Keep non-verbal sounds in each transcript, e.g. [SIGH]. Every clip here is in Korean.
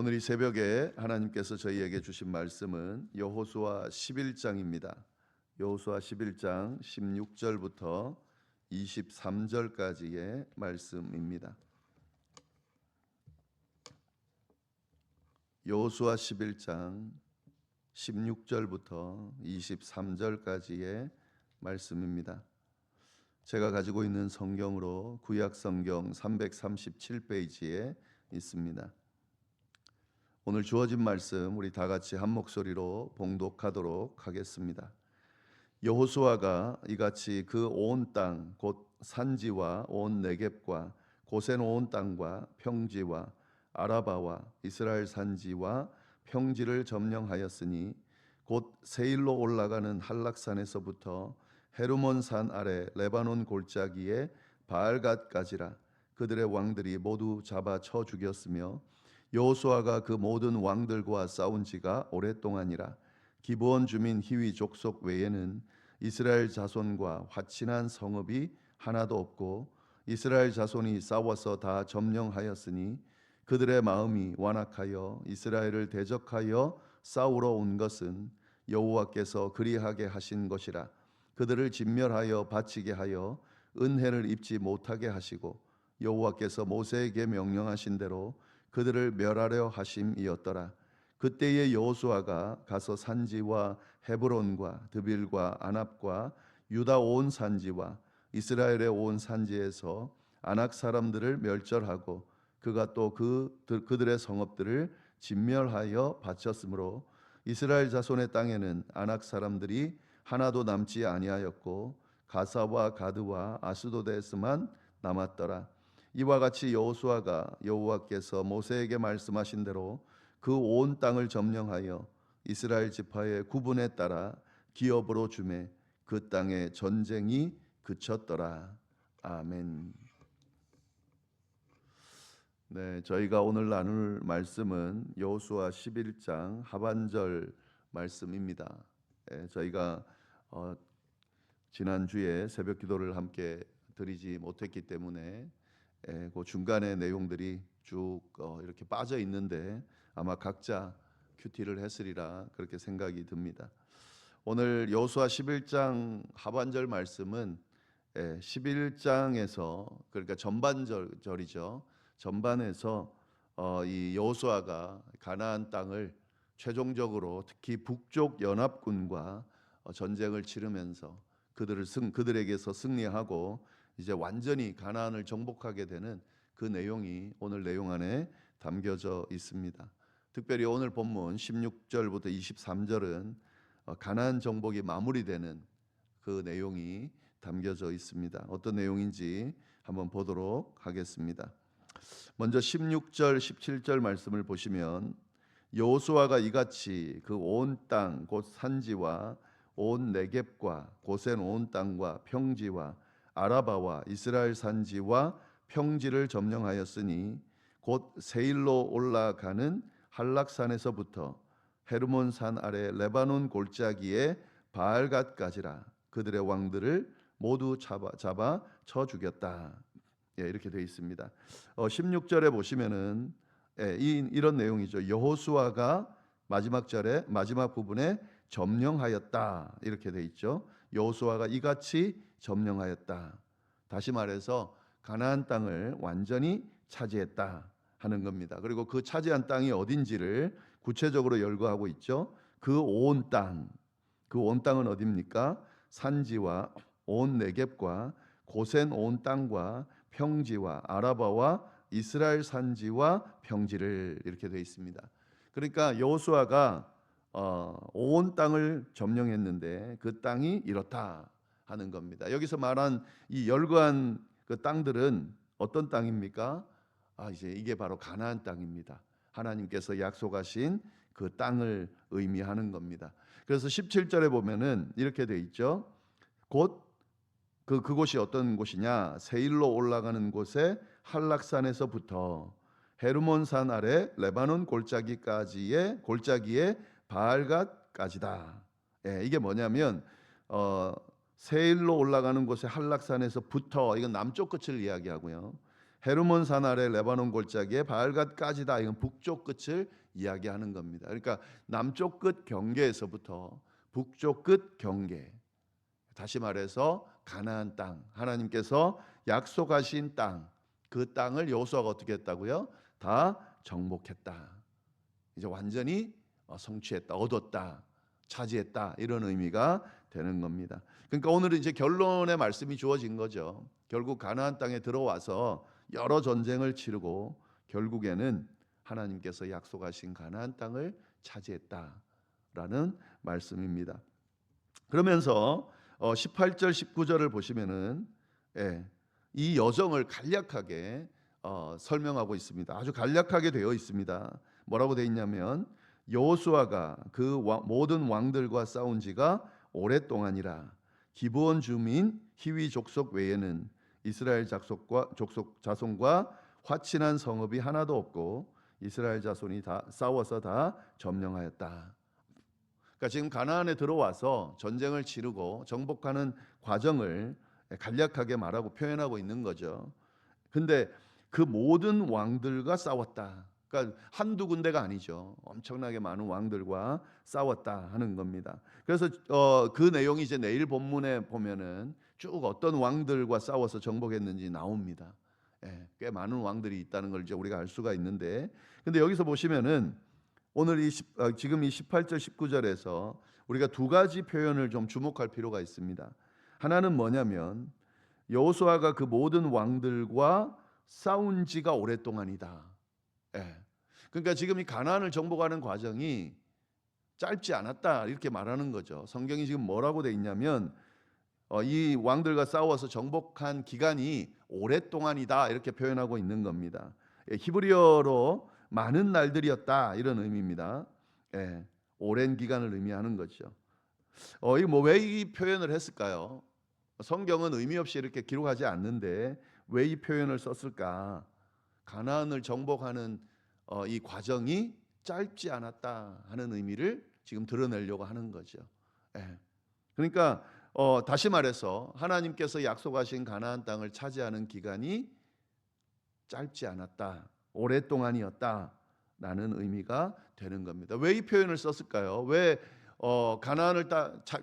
오늘 이 새벽에 하나님께서 저희에게 주신 말씀은 여호수아 11장입니다. 여호수아 11장 16절부터 23절까지의 말씀입니다. 여호수아 11장 16절부터 23절까지의 말씀입니다. 제가 가지고 있는 성경으로 구약 성경 337페이지에 있습니다. 오늘 주어진 말씀 우리 다 같이 한 목소리로 봉독하도록 하겠습니다. 여호수아가 이같이 그 온 땅 곧 산지와 온 네겝과 고센 온 땅과 평지와 아라바와 이스라엘 산지와 평지를 점령하였으니 곧 세일로 올라가는 한락산에서부터 헤르몬 산 아래 레바논 골짜기에 바알갓까지라 그들의 왕들이 모두 잡아 쳐 죽였으며 여호수아가 그 모든 왕들과 싸운 지가 오랫동안이라 기브온 주민 히위 족속 외에는 이스라엘 자손과 화친한 성읍이 하나도 없고 이스라엘 자손이 싸워서 다 점령하였으니 그들의 마음이 완악하여 이스라엘을 대적하여 싸우러 온 것은 여호와께서 그리하게 하신 것이라 그들을 진멸하여 바치게 하여 은혜를 입지 못하게 하시고 여호와께서 모세에게 명령하신 대로 그들을 멸하려 하심이었더라. 그때의 여호수아가 가서 산지와 헤브론과 드빌과 아납과 유다 온 산지와 이스라엘의 온 산지에서 아낙 사람들을 멸절하고 그가 또 그 그들의 성읍들을 진멸하여 바쳤으므로 이스라엘 자손의 땅에는 아낙 사람들이 하나도 남지 아니하였고 가사와 가드와 아스도데스만 남았더라. 이와 같이 여호수아가 여호와께서 모세에게 말씀하신 대로 그 온 땅을 점령하여 이스라엘 지파의 구분에 따라 기업으로 주매 그 땅에 전쟁이 그쳤더라. 아멘. 네, 저희가 오늘 나눌 말씀은 여호수아 11장 하반절 말씀입니다. 예, 저희가 어, 지난 주에 새벽 기도를 함께 드리지 못했기 때문에 예, 그 중간의 내용들이 쭉 어, 이렇게 빠져 있는데 아마 각자 큐티를 했으리라 그렇게 생각이 듭니다. 오늘 여호수아 11장 하반절 말씀은 예, 11장에서 그러니까 전반절이죠. 전반에서 어, 이 여호수아가 가나안 땅을 최종적으로 특히 북쪽 연합군과 어, 전쟁을 치르면서 그들을 승 그들에게서 승리하고 이제 완전히 가나안을 정복하게 되는 그 내용이 오늘 내용 안에 담겨져 있습니다. 특별히 오늘 본문 16절부터 23절은 어, 가나안 정복이 마무리되는 그 내용이 담겨져 있습니다. 어떤 내용인지 한번 보도록 하겠습니다. 먼저 16절 17절 말씀을 보시면 여호수아가 이같이 그 온 땅 곧 산지와 온 네겝과 고센 온 땅과 평지와 아라바와 이스라엘 산지와 평지를 점령하였으니 곧 세일로 올라가는 한락산에서부터 헤르몬 산 아래 레바논 골짜기에 바알갓까지라 그들의 왕들을 모두 잡아, 잡아 쳐 죽였다. 예, 이렇게 되어 있습니다. 어, 16절에 보시면은 예, 이, 이런 내용이죠. 여호수아가 마지막 절에 마지막 부분에 점령하였다 이렇게 돼 있죠. 여호수아가 이같이 점령하였다. 다시 말해서 가나안 땅을 완전히 차지했다 하는 겁니다. 그리고 그 차지한 땅이 어딘지를 구체적으로 열거하고 있죠. 그 온 땅, 그 온 땅은 어디입니까? 산지와 온 네겝과 고센 온 땅과 평지와 아라바와 이스라엘 산지와 평지를 이렇게 되어 있습니다. 그러니까 여호수아가 어, 온 땅을 점령했는데 그 땅이 이렇다 하는 겁니다. 여기서 말한 이 열거한 그 땅들은 어떤 땅입니까? 아 이제 이게 바로 가나안 땅입니다. 하나님께서 약속하신 그 땅을 의미하는 겁니다. 그래서 17절에 보면은 이렇게 돼 있죠. 곧 그 그곳이 어떤 곳이냐? 세일로 올라가는 곳에 한락산에서부터 헤르몬산 아래 레바논 골짜기까지의 골짜기에 바알갓까지다. 예, 이게 뭐냐면 어, 세일로 올라가는 곳에 한락산에서부터 이건 남쪽 끝을 이야기하고요. 헤르몬 산 아래 레바논 골짜기에 바알갓까지다 이건 북쪽 끝을 이야기하는 겁니다. 그러니까 남쪽 끝 경계에서부터 북쪽 끝 경계 다시 말해서 가나안 땅 하나님께서 약속하신 땅 그 땅을 여호수아가 어떻게 했다고요? 다 정복했다. 이제 완전히 어, 성취했다, 얻었다, 차지했다 이런 의미가 되는 겁니다. 그러니까 오늘은 이제 결론의 말씀이 주어진 거죠. 결국 가나안 땅에 들어와서 여러 전쟁을 치르고 결국에는 하나님께서 약속하신 가나안 땅을 차지했다라는 말씀입니다. 그러면서 어, 18절 19절을 보시면은 예, 이 여정을 간략하게 어, 설명하고 있습니다. 아주 간략하게 되어 있습니다. 뭐라고 되어 있냐면 여호수아가 그 와- 모든 왕들과 싸운 지가 오랫동안이라 기브온 주민 히위 족속 외에는 이스라엘 작속과 족속 자손과 화친한 성읍이 하나도 없고 이스라엘 자손이 다 싸워서 다 점령하였다. 그러니까 지금 가나안에 들어와서 전쟁을 치르고 정복하는 과정을 간략하게 말하고 표현하고 있는 거죠. 근데 그 모든 왕들과 싸웠다. 그러니까 한두 군데가 아니죠. 엄청나게 많은 왕들과 싸웠다 하는 겁니다. 그래서 어, 그 내용이 이제 내일 본문에 보면은 쭉 어떤 왕들과 싸워서 정복했는지 나옵니다. 예, 꽤 많은 왕들이 있다는 걸 이제 우리가 알 수가 있는데, 근데 여기서 보시면은 오늘 이 십- 어, 지금 이 18절 19절에서 우리가 두 가지 표현을 좀 주목할 필요가 있습니다. 하나는 뭐냐면 여호수아가 그 모든 왕들과 싸운 지가 오랫동안이다. 예. 그러니까 지금 이 가나안을 정복하는 과정이 짧지 않았다 이렇게 말하는 거죠. 성경이 지금 뭐라고 돼 있냐면 어, 이 왕들과 싸워서 정복한 기간이 오랫동안이다 이렇게 표현하고 있는 겁니다. 예, 히브리어로 많은 날들이었다 이런 의미입니다. 예, 오랜 기간을 의미하는 거죠. 어, 이뭐왜 이 표현을 했을까요? 성경은 의미 없이 이렇게 기록하지 않는데 왜 이 표현을 썼을까? 가나안을 정복하는 어, 이 과정이 짧지 않았다 하는 의미를 지금 드러내려고 하는 거죠. 예. 그러니까 어, 다시 말해서 하나님께서 약속하신 가나안 땅을 차지하는 기간이 짧지 않았다, 오랫동안이었다라는 의미가 되는 겁니다. 왜 이 표현을 썼을까요? 왜 어, 가나안을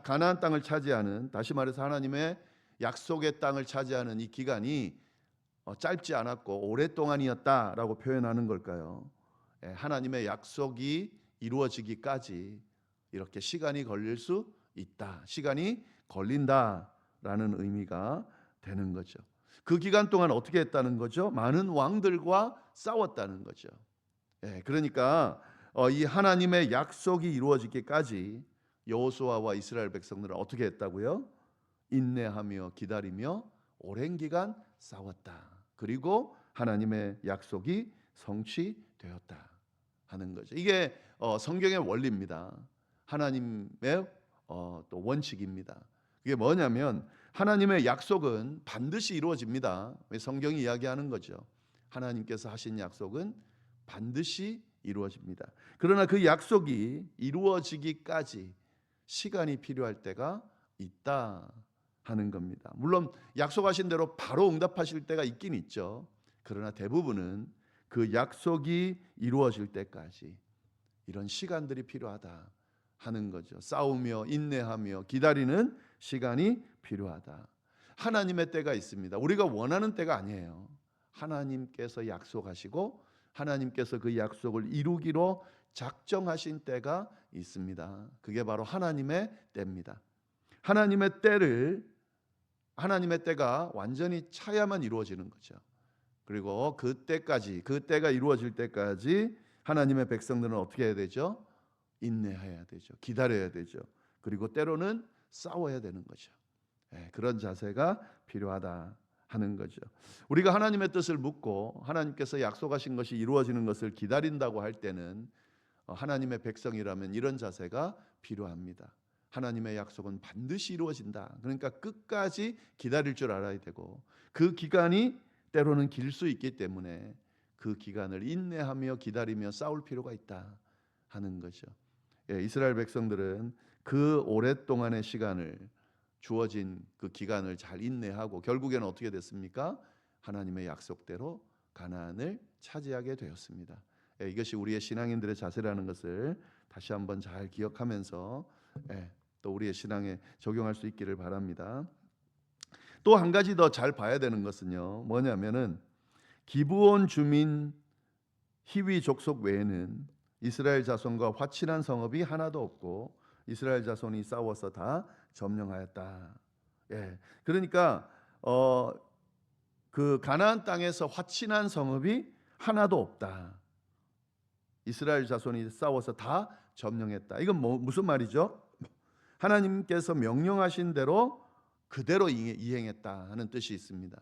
가나안 땅을 차지하는 다시 말해서 하나님의 약속의 땅을 차지하는 이 기간이 어, 짧지 않았고 오랫동안이었다라고 표현하는 걸까요? 예, 하나님의 약속이 이루어지기까지 이렇게 시간이 걸릴 수 있다. 시간이 걸린다라는 의미가 되는 거죠. 그 기간 동안 어떻게 했다는 거죠? 많은 왕들과 싸웠다는 거죠. 예, 그러니까 어, 이 하나님의 약속이 이루어지기까지 여호수아와 이스라엘 백성들은 어떻게 했다고요? 인내하며 기다리며 오랜 기간 싸웠다. 그리고 하나님의 약속이 성취되었다 하는 거죠. 이게 어, 성경의 원리입니다. 하나님의 어, 또 원칙입니다. 이게 뭐냐면 하나님의 약속은 반드시 이루어집니다. 성경이 이야기하는 거죠. 하나님께서 하신 약속은 반드시 이루어집니다. 그러나 그 약속이 이루어지기까지 시간이 필요할 때가 있다 하는 겁니다. 물론 약속하신 대로 바로 응답하실 때가 있긴 있죠. 그러나 대부분은 그 약속이 이루어질 때까지 이런 시간들이 필요하다 하는 거죠. 싸우며 인내하며 기다리는 시간이 필요하다. 하나님의 때가 있습니다. 우리가 원하는 때가 아니에요. 하나님께서 약속하시고 하나님께서 그 약속을 이루기로 작정하신 때가 있습니다. 그게 바로 하나님의 때입니다. 하나님의 때를 하나님의 때가 완전히 차야만 이루어지는 거죠. 그리고 그 때까지 그 때가 이루어질 때까지 하나님의 백성들은 어떻게 해야 되죠? 인내해야 되죠. 기다려야 되죠. 그리고 때로는 싸워야 되는 거죠. 예, 그런 자세가 필요하다 하는 거죠. 우리가 하나님의 뜻을 묻고 하나님께서 약속하신 것이 이루어지는 것을 기다린다고 할 때는 어, 하나님의 백성이라면 이런 자세가 필요합니다. 하나님의 약속은 반드시 이루어진다. 그러니까 끝까지 기다릴 줄 알아야 되고 그 기간이 때로는 길 수 있기 때문에 그 기간을 인내하며 기다리며 싸울 필요가 있다 하는 거죠. 예, 이스라엘 백성들은 그 오랫동안의 시간을 주어진 그 기간을 잘 인내하고 결국에는 어떻게 됐습니까? 하나님의 약속대로 가나안을 차지하게 되었습니다. 예, 이것이 우리의 신앙인들의 자세라는 것을 다시 한번 잘 기억하면서 예, 또 우리의 신앙에 적용할 수 있기를 바랍니다. 또 한 가지 더 잘 봐야 되는 것은요. 뭐냐면은 기브온 주민 히위 족속 외에는 이스라엘 자손과 화친한 성읍이 하나도 없고 이스라엘 자손이 싸워서 다 점령하였다. 예. 그러니까 어 그 가나안 땅에서 화친한 성읍이 하나도 없다. 이스라엘 자손이 싸워서 다 점령했다. 이건 뭐, 무슨 말이죠? 하나님께서 명령하신 대로 그대로 이- 이행했다 하는 뜻이 있습니다.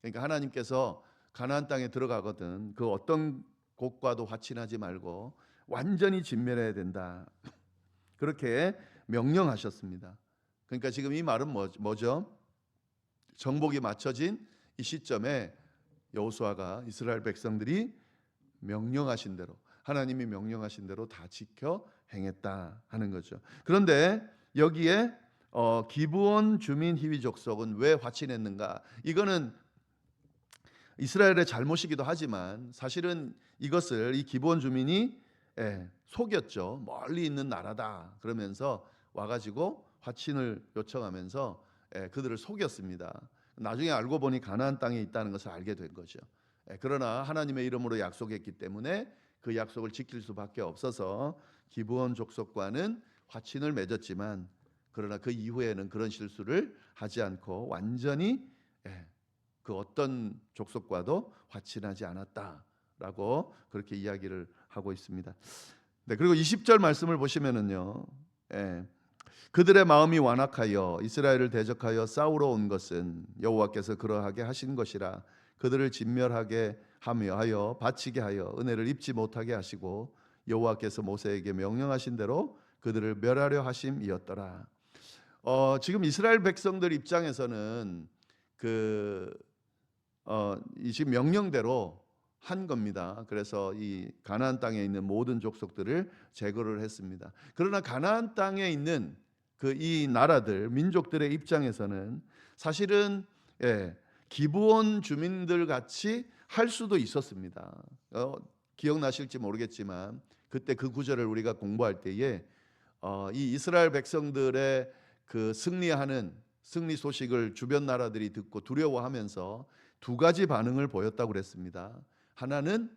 그러니까 하나님께서 가나안 땅에 들어가거든 그 어떤 곳과도 화친하지 말고 완전히 진멸해야 된다. [LAUGHS] 그렇게 명령하셨습니다. 그러니까 지금 이 말은 뭐, 뭐죠? 정복이 맞춰진 이 시점에 여호수아가 이스라엘 백성들이 명령하신 대로 하나님이 명령하신 대로 다 지켜 행했다 하는 거죠. 그런데 여기에 어, 기브온 주민 희위 족속은 왜 화친했는가? 이거는 이스라엘의 잘못이기도 하지만 사실은 이것을 이 기브온 주민이 예, 속였죠. 멀리 있는 나라다 그러면서 와가지고 화친을 요청하면서 예, 그들을 속였습니다. 나중에 알고 보니 가나안 땅에 있다는 것을 알게 된 거죠. 예, 그러나 하나님의 이름으로 약속했기 때문에 그 약속을 지킬 수밖에 없어서 기브온 족속과는 화친을 맺었지만 그러나 그 이후에는 그런 실수를 하지 않고 완전히 예, 그 어떤 족속과도 화친하지 않았다라고 그렇게 이야기를 하고 있습니다. 네, 그리고 20절 말씀을 보시면은요. 예, 그들의 마음이 완악하여 이스라엘을 대적하여 싸우러 온 것은 여호와께서 그러하게 하신 것이라 그들을 진멸하게 하며 하여 바치게 하여 은혜를 입지 못하게 하시고 여호와께서 모세에게 명령하신 대로 그들을 멸하려 하심이었더라. 어, 지금 이스라엘 백성들 입장에서는 그 어, 이 지금 명령대로 한 겁니다. 그래서 이 가나안 땅에 있는 모든 족속들을 제거를 했습니다. 그러나 가나안 땅에 있는 그 이 나라들 민족들의 입장에서는 사실은 예, 기브온 주민들 같이 할 수도 있었습니다. 어, 기억나실지 모르겠지만 그때 그 구절을 우리가 공부할 때에 어, 이 이스라엘 백성들의 그 승리하는 승리 소식을 주변 나라들이 듣고 두려워하면서 두 가지 반응을 보였다고 그랬습니다. 하나는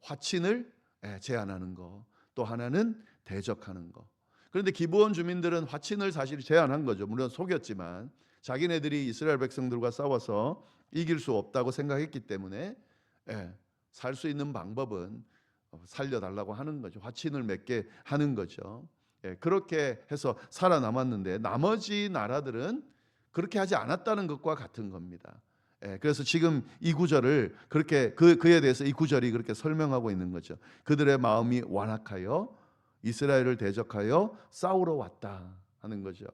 화친을 예, 제한하는 거, 또 하나는 대적하는 거. 그런데 기브온 주민들은 화친을 사실 제한한 거죠. 물론 속였지만 자기네들이 이스라엘 백성들과 싸워서 이길 수 없다고 생각했기 때문에 예, 살수 있는 방법은 어, 살려달라고 하는 거죠. 화친을 맺게 하는 거죠. 예, 그렇게 해서 살아남았는데 나머지 나라들은 그렇게 하지 않았다는 것과 같은 겁니다. 예, 그래서 지금 이 구절을 그렇게 그 그에 대해서 이 구절이 그렇게 설명하고 있는 거죠. 그들의 마음이 완악하여 이스라엘을 대적하여 싸우러 왔다 하는 거죠.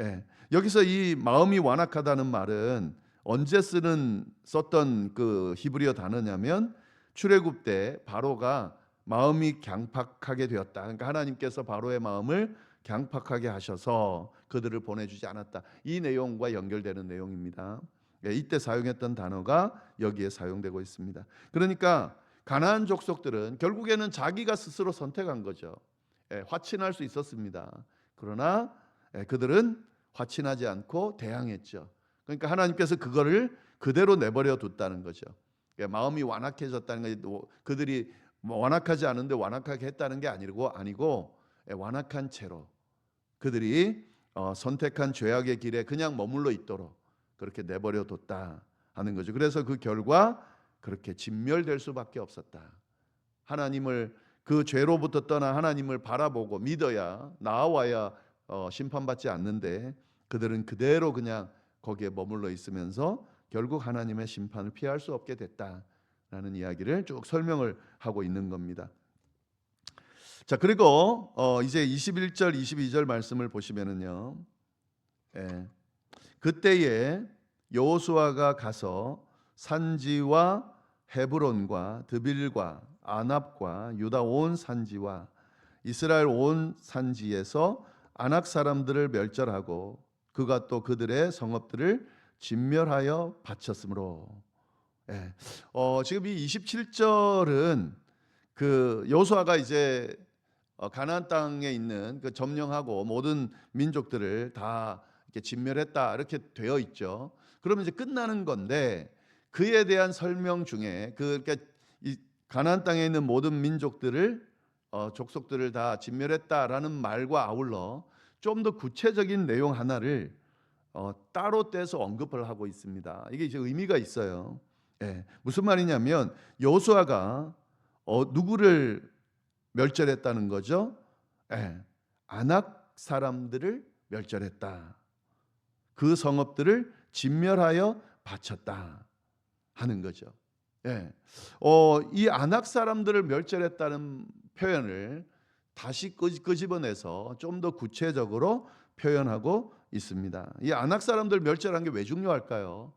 예, 여기서 이 마음이 완악하다는 말은 언제 쓰는 썼던 그 히브리어 단어냐면 출애굽 때 바로가 마음이 강팍하게 되었다. 그러니까 하나님께서 바로의 마음을 강팍하게 하셔서 그들을 보내주지 않았다. 이 내용과 연결되는 내용입니다. 예, 이때 사용했던 단어가 여기에 사용되고 있습니다. 그러니까 가나안 족속들은 결국에는 자기가 스스로 선택한 거죠. 예, 화친할 수 있었습니다. 그러나 예, 그들은 화친하지 않고 대항했죠. 그러니까 하나님께서 그거를 그대로 내버려 뒀다는 거죠. 예, 마음이 완악해졌다는 거 그들이 뭐 완악하지 않은데 완악하게 했다는 게 아니고 아니고 예, 완악한 채로 그들이 어, 선택한 죄악의 길에 그냥 머물러 있도록 그렇게 내버려 뒀다 하는 거죠. 그래서 그 결과 그렇게 진멸될 수밖에 없었다. 하나님을 그 죄로부터 떠나 하나님을 바라보고 믿어야 나와야 어, 심판받지 않는데 그들은 그대로 그냥 거기에 머물러 있으면서 결국 하나님의 심판을 피할 수 없게 됐다 라는 이야기를 쭉 설명을 하고 있는 겁니다. 자 그리고 어, 이제 21절, 22절 말씀을 보시면은요, 예, 그때에 여호수아가 가서 산지와 헤브론과 드빌과 아납과 유다 온 산지와 이스라엘 온 산지에서 아낙 사람들을 멸절하고 그가 또 그들의 성읍들을 진멸하여 바쳤으므로 예. 어, 지금 이 27절은 그 여호수아가 이제 어, 가나안 땅에 있는 그 점령하고 모든 민족들을 다 이렇게 진멸했다 이렇게 되어 있죠. 그러면 이제 끝나는 건데 그에 대한 설명 중에 그 그러니까 이 가나안 땅에 있는 모든 민족들을 어, 족속들을 다 진멸했다라는 말과 아울러 좀 더 구체적인 내용 하나를 어, 따로 떼서 언급을 하고 있습니다. 이게 이제 의미가 있어요. 예, 무슨 말이냐면 여호수아가 어, 누구를 멸절했다는 거죠? 예, 아낙 사람들을 멸절했다. 그 성읍들을 진멸하여 바쳤다 하는 거죠. 예, 어, 이 아낙 사람들을 멸절했다는 표현을 다시 끄- 끄집어내서 좀 더 구체적으로 표현하고 있습니다. 이 아낙 사람들 멸절한 게 왜 중요할까요?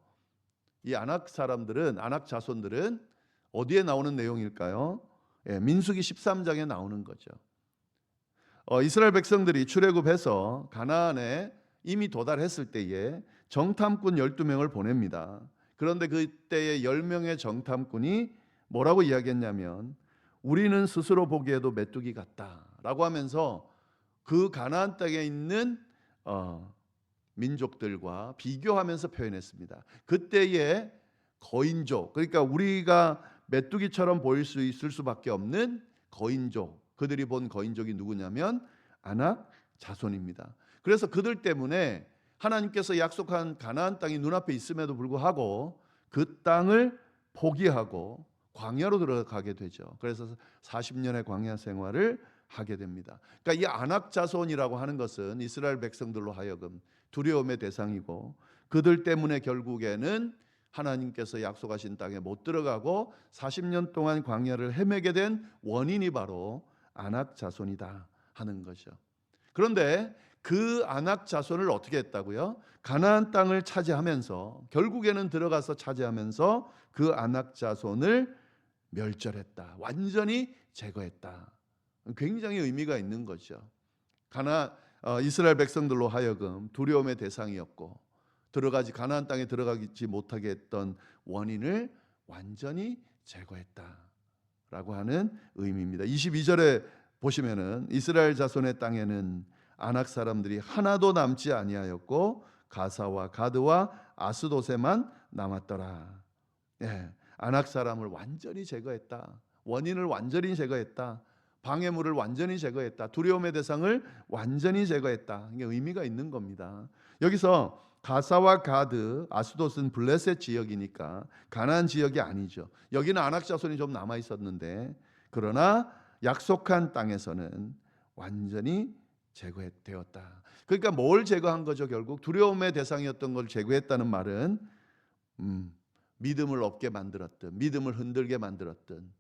이 아낙 사람들은 아낙 자손들은 어디에 나오는 내용일까요? 예, 민수기 13장에 나오는 거죠. 어, 이스라엘 백성들이 출애굽해서 가나안에 이미 도달했을 때에 정탐꾼 12명을 보냅니다. 그런데 그때의 10명의 정탐꾼이 뭐라고 이야기했냐면 우리는 스스로 보기에도 메뚜기 같다라고 하면서 그 가나안 땅에 있는 어, 민족들과 비교하면서 표현했습니다. 그때의 거인족 그러니까 우리가 메뚜기처럼 보일 수 있을 수밖에 없는 거인족 그들이 본 거인족이 누구냐면 아낙 자손입니다. 그래서 그들 때문에 하나님께서 약속한 가나안 땅이 눈앞에 있음에도 불구하고 그 땅을 포기하고 광야로 들어가게 되죠. 그래서 40년의 광야 생활을 하게 됩니다. 그러니까 이 아낙 자손이라고 하는 것은 이스라엘 백성들로 하여금 두려움의 대상이고 그들 때문에 결국에는 하나님께서 약속하신 땅에 못 들어가고 40년 동안 광야를 헤매게 된 원인이 바로 아낙 자손이다 하는 거죠. 그런데 그 아낙 자손을 어떻게 했다고요? 가나안 땅을 차지하면서 결국에는 들어가서 차지하면서 그 아낙 자손을 멸절했다. 완전히 제거했다. 굉장히 의미가 있는 거죠. 가나 어, 이스라엘 백성들로 하여금 두려움의 대상이었고 들어가지 가나안 땅에 들어가지 못하게 했던 원인을 완전히 제거했다라고 하는 의미입니다. 22절에 보시면은 이스라엘 자손의 땅에는 아낙 사람들이 하나도 남지 아니하였고 가사와 가드와 아스도세만 남았더라. 예, 아낙 사람을 완전히 제거했다. 원인을 완전히 제거했다. 방해물을 완전히 제거했다. 두려움의 대상을 완전히 제거했다. 이게 의미가 있는 겁니다. 여기서 가사와 가드, 아스돗은 블레셋 지역이니까 가나안 지역이 아니죠. 여기는 아낙 자손이 좀 남아 있었는데 그러나 약속한 땅에서는 완전히 제거되었다. 그러니까 뭘 제거한 거죠? 결국 두려움의 대상이었던 걸 제거했다는 말은 음, 믿음을 없게 만들었던, 믿음을 흔들게 만들었던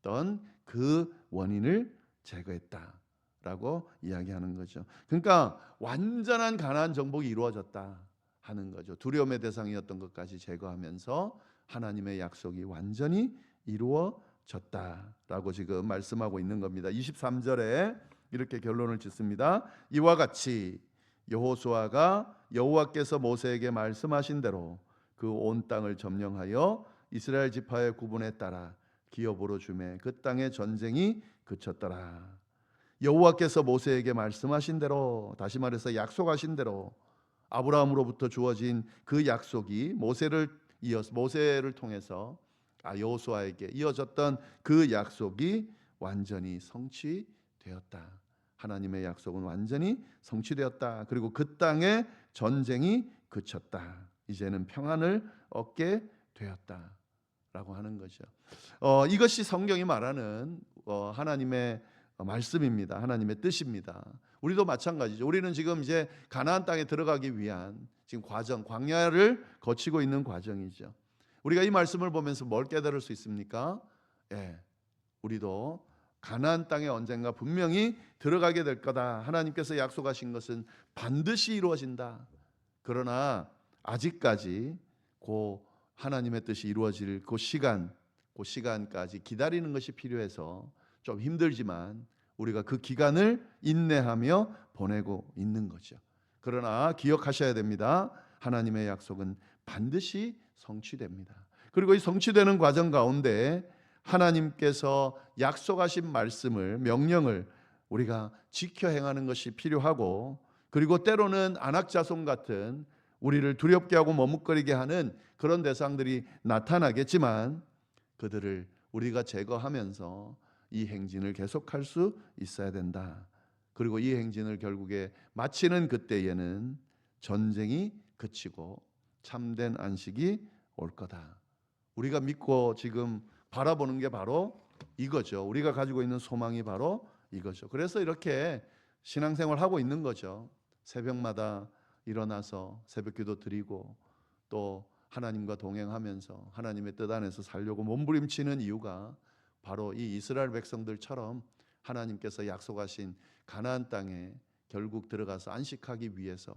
어떤 그 원인을 제거했다라고 이야기하는 거죠. 그러니까 완전한 가나안 정복이 이루어졌다 하는 거죠. 두려움의 대상이었던 것까지 제거하면서 하나님의 약속이 완전히 이루어졌다라고 지금 말씀하고 있는 겁니다. 23절에 이렇게 결론을 짓습니다. 이와 같이 여호수아가 여호와께서 모세에게 말씀하신 대로 그 온 땅을 점령하여 이스라엘 지파의 구분에 따라 기업으로 주매 그 땅의 전쟁이 그쳤더라. 여호와께서 모세에게 말씀하신 대로 다시 말해서 약속하신 대로 아브라함으로부터 주어진 그 약속이 모세를 이어서 모세를 통해서 아 여호수아에게 이어졌던 그 약속이 완전히 성취되었다. 하나님의 약속은 완전히 성취되었다. 그리고 그 땅에 전쟁이 그쳤다. 이제는 평안을 얻게 되었다 라고 하는 거죠. 어, 이것이 성경이 말하는 어, 하나님의 말씀입니다. 하나님의 뜻입니다. 우리도 마찬가지죠. 우리는 지금 이제 가나안 땅에 들어가기 위한 지금 과정, 광야를 거치고 있는 과정이죠. 우리가 이 말씀을 보면서 뭘 깨달을 수 있습니까? 예, 우리도 가나안 땅에 언젠가 분명히 들어가게 될 거다. 하나님께서 약속하신 것은 반드시 이루어진다. 그러나 아직까지 그 하나님의 뜻이 이루어질 그 시간, 그 시간까지 기다리는 것이 필요해서 좀 힘들지만 우리가 그 기간을 인내하며 보내고 있는 거죠. 그러나 기억하셔야 됩니다. 하나님의 약속은 반드시 성취됩니다. 그리고 이 성취되는 과정 가운데 하나님께서 약속하신 말씀을 명령을 우리가 지켜 행하는 것이 필요하고 그리고 때로는 안악자손 같은 우리를 두렵게 하고 머뭇거리게 하는 그런 대상들이 나타나겠지만 그들을 우리가 제거하면서 이 행진을 계속할 수 있어야 된다. 그리고 이 행진을 결국에 마치는 그때에는 전쟁이 그치고 참된 안식이 올 거다. 우리가 믿고 지금 바라보는 게 바로 이거죠. 우리가 가지고 있는 소망이 바로 이거죠. 그래서 이렇게 신앙생활 하고 있는 거죠. 새벽마다 일어나서 새벽 기도 드리고 또 하나님과 동행하면서 하나님의 뜻 안에서 살려고 몸부림치는 이유가 바로 이 이스라엘 백성들처럼 하나님께서 약속하신 가나안 땅에 결국 들어가서 안식하기 위해서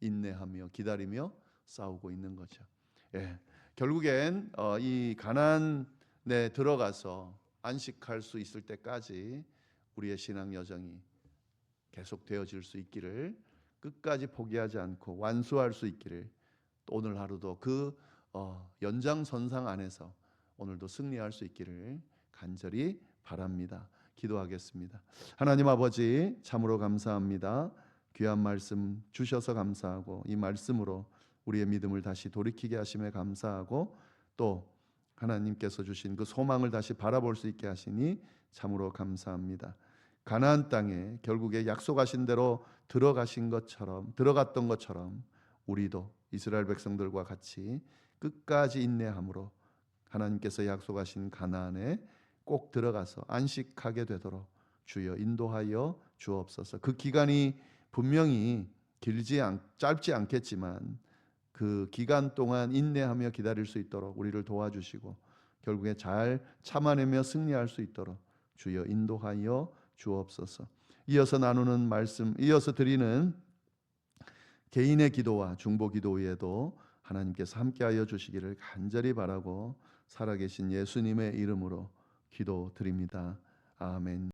인내하며 기다리며 싸우고 있는 거죠. 예. 결국엔 어, 이 가나안에 들어가서 안식할 수 있을 때까지 우리의 신앙 여정이 계속 되어질 수 있기를 끝까지 포기하지 않고 완수할 수 있기를 또 오늘 하루도 그 어, 연장선상 안에서 오늘도 승리할 수 있기를 간절히 바랍니다. 기도하겠습니다. 하나님 아버지 참으로 감사합니다. 귀한 말씀 주셔서 감사하고 이 말씀으로 우리의 믿음을 다시 돌이키게 하심에 감사하고 또 하나님께서 주신 그 소망을 다시 바라볼 수 있게 하시니 참으로 감사합니다. 가나안 땅에 결국에 약속하신 대로 들어가신 것처럼 들어갔던 것처럼 우리도 이스라엘 백성들과 같이 끝까지 인내함으로 하나님께서 약속하신 가나안에 꼭 들어가서 안식하게 되도록 주여 인도하여 주옵소서. 그 기간이 분명히 길지 않, 짧지 않겠지만 그 기간 동안 인내하며 기다릴 수 있도록 우리를 도와주시고 결국에 잘 참아내며 승리할 수 있도록 주여 인도하여 주옵소서. 이어서 나누는 말씀, 이어서 드리는 개인의 기도와 중보 기도 위에도 하나님께서 함께하여 주시기를 간절히 바라고 살아계신 예수님의 이름으로 기도드립니다. 아멘.